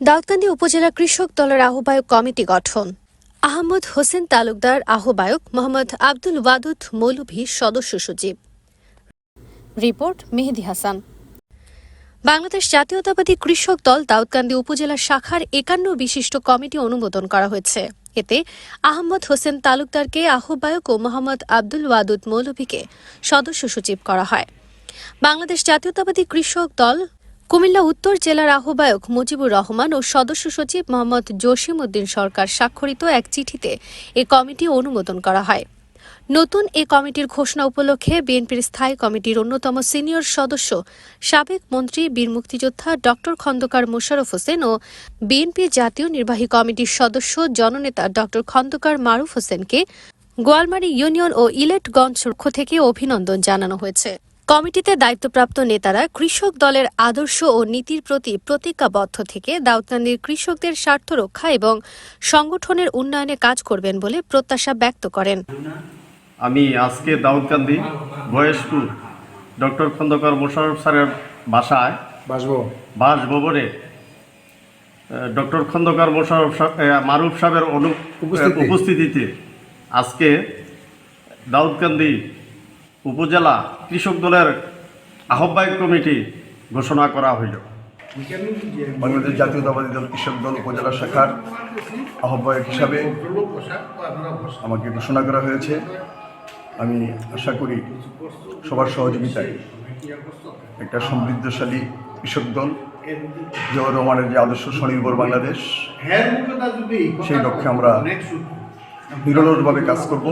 দাউদকান্দি উপজেলা কৃষক দলের আহ্বায়ক কমিটি গঠন। আহমদ হোসেন তালুকদার আহ্বায়ক মোহাম্মদ আব্দুল ওয়াদুদ মৌলভী সদস্য সচিব। রিপোর্ট মেহেদি হাসান। বাংলাদেশ জাতীয়তাবাদী কৃষক দল দাউদকান্দি উপজেলা শাখার একান্ন বিশিষ্ট কমিটি অনুমোদন করা হয়েছে। এতে আহমদ হোসেন তালুকদারকে আহ্বায়ক ও মোহাম্মদ আব্দুল ওয়াদুদ মৌলভীকে সদস্য সচিব করা হয়। বাংলাদেশ জাতীয়তাবাদী কৃষক দল কুমিল্লা উত্তর জেলার আহ্বায়ক মুজিবুর রহমান ও সদস্য সচিব মোহাম্মদ জসিম উদ্দিন সরকার স্বাক্ষরিত এক চিঠিতে এ কমিটি অনুমোদন করা হয়। নতুন এ কমিটির ঘোষণা উপলক্ষে বিএনপির স্থায়ী কমিটির অন্যতম সিনিয়র সদস্য সাবেক মন্ত্রী, বীর মুক্তিযোদ্ধা ড খন্দকার মোশাররফ হোসেন ও বিএনপি জাতীয় নির্বাহী কমিটির সদস্য জননেতা ড খন্দকার মারুফ হোসেনকে গোয়ালমারি ইউনিয়ন ও ইলেটগঞ্জ থেকে অভিনন্দন জানানো হয়েছে। কমিটিতে দায়িত্বপ্রাপ্ত নেতারা কৃষক দলের আদর্শ ও নীতির প্রতি প্রতিজ্ঞাবদ্ধ থেকে দাউদকান্দির কৃষকদের স্বার্থ রক্ষা এবং সংগঠনের উন্নয়নে কাজ করবেন বলে প্রত্যাশা ব্যক্ত করেন আমি আজকে দাউদকান্দি বয়সপুর ডক্টর খন্দকার মোশারফ স্যারের বাসায় বাসবো বাসভবনে ডক্টর খন্দকার এ, মারুফ সাহেবের অনু উপস্থিতি। উপস্থিতিতে আজকে দাউদকান্দি উপজেলা কৃষক দলের আহ্বায়ক কমিটি ঘোষণা করা হইল। বাংলাদেশ জাতীয়তাবাদী দল কৃষক দল উপজেলা শাখার আহ্বায়ক হিসাবে আমাকে ঘোষণা করা হয়েছে। আমি আশা করি সবার সহযোগিতায় একটা সমৃদ্ধশালী কৃষক দল, জিয়াউর রহমানের যে আদর্শ স্বনির্ভর বাংলাদেশ, সেই লক্ষ্যে আমরা নিরলসভাবে কাজ করব।